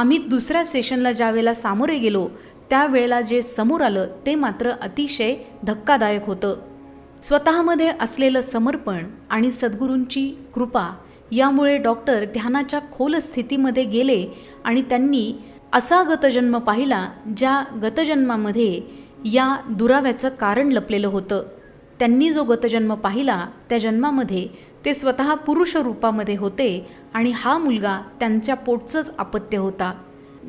आम्ही दुसऱ्या सेशनला ज्या वेळेला सामोरे गेलो त्यावेळेला जे समोर आलं ते मात्र अतिशय धक्कादायक होतं. स्वतःमध्ये असलेलं समर्पण आणि सद्गुरूंची कृपा यामुळे डॉक्टर ध्यानाच्या खोल स्थितीमध्ये गेले आणि त्यांनी असा गतजन्म पाहिला ज्या गतजन्मामध्ये या दुराव्याचं कारण लपलेलं होतं. त्यांनी जो गतजन्म पाहिला त्या जन्मामध्ये ते स्वतः पुरुष रूपामध्ये होते आणि हा मुलगा त्यांच्या पोटचंच अपत्य होता.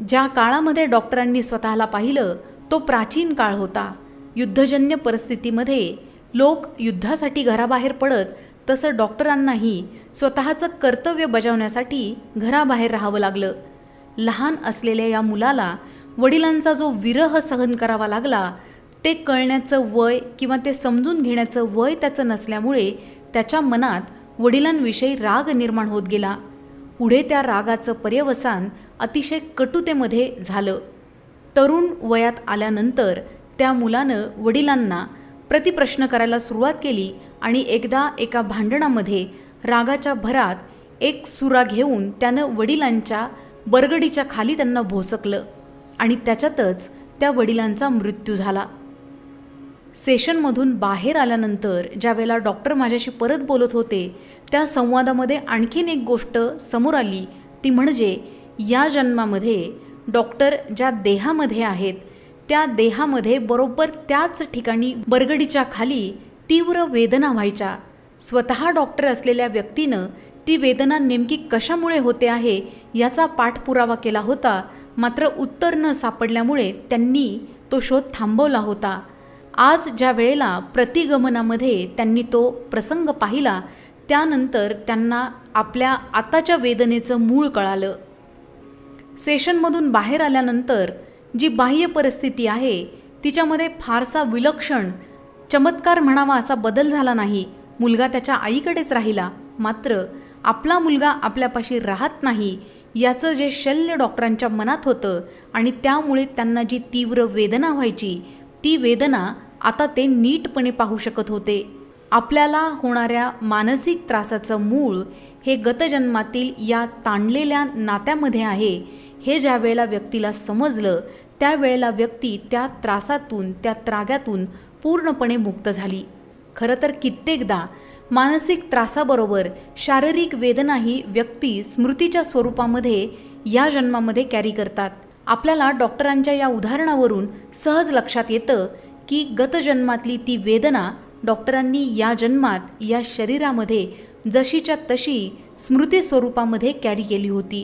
ज्या काळामध्ये डॉक्टरांनी स्वतःला पाहिलं तो प्राचीन काळ होता. युद्धजन्य परिस्थितीमध्ये लोक युद्धासाठी घराबाहेर पडत तसं डॉक्टरांनाही स्वतःचं कर्तव्य बजावण्यासाठी घराबाहेर राहावं लागलं. लहान असलेल्या या मुलाला वडिलांचा जो विरह सहन करावा लागला ते कळण्याचं वय किंवा ते समजून घेण्याचं वय त्याचं नसल्यामुळे त्याच्या मनात वडिलांविषयी राग निर्माण होत गेला. पुढे त्या रागाचं पर्यवसान अतिशय कटुतेमध्ये झालं. तरुण वयात आल्यानंतर त्या मुलानं वडिलांना प्रतिप्रश्न करायला सुरुवात केली आणि एकदा एका भांडणामध्ये रागाच्या भरात एक सुरा घेऊन त्यानं वडिलांच्या बरगडीच्या खाली त्यांना भोसकलं आणि त्याच्यातच त्या वडिलांचा मृत्यू झाला. सेशनमधून बाहेर आल्यानंतर ज्या वेळेला डॉक्टर माझ्याशी परत बोलत होते त्या संवादामध्ये आणखीन एक गोष्ट समोर आली. ती म्हणजे या जन्मामध्ये डॉक्टर ज्या देहामध्ये आहेत त्या देहामध्ये बरोबर त्याच ठिकाणी बरगडीच्या खाली तीव्र वेदना व्हायच्या. स्वतः डॉक्टर असलेल्या व्यक्तीनं ती वेदना नेमकी कशामुळे होते आहे याचा पाठपुरावा केला होता मात्र उत्तर न सापडल्यामुळे त्यांनी तो शोध थांबवला होता. आज ज्या वेळेला प्रतिगमनामध्ये त्यांनी तो प्रसंग पाहिला त्यानंतर त्यांना आपल्या आताच्या वेदनेचं मूळ कळालं. सेशनमधून बाहेर आल्यानंतर जी बाह्य परिस्थिती आहे तिच्यामध्ये फारसा विलक्षण चमत्कार म्हणावा असा बदल झाला नाही. मुलगा त्याच्या आईकडेच राहिला मात्र आपला मुलगा आपल्यापाशी राहत नाही याचं जे शल्य डॉक्टरांच्या मनात होतं आणि त्यामुळे त्यांना जी तीव्र वेदना व्हायची ती वेदना आता ते नीटपणे पाहू शकत होते. आपल्याला होणाऱ्या मानसिक त्रासाचं मूळ हे गतजन्मातील या ताणलेल्या नात्यामध्ये आहे. हे ज्या वेळेला व्यक्तीला समजलं त्यावेळेला व्यक्ती त्या त्रासातून त्या त्राग्यातून पूर्णपणे मुक्त झाली. खरं तर कित्येकदा मानसिक त्रासाबरोबर शारीरिक वेदनाही व्यक्ती स्मृतीच्या स्वरूपामध्ये या जन्मामध्ये कॅरी करतात. आपल्याला डॉक्टरांच्या या उदाहरणावरून सहज लक्षात येतं की गतजन्मातली ती वेदना डॉक्टरांनी या जन्मात या शरीरामध्ये जशीच्या तशी स्मृती स्वरूपामध्ये कॅरी केली होती.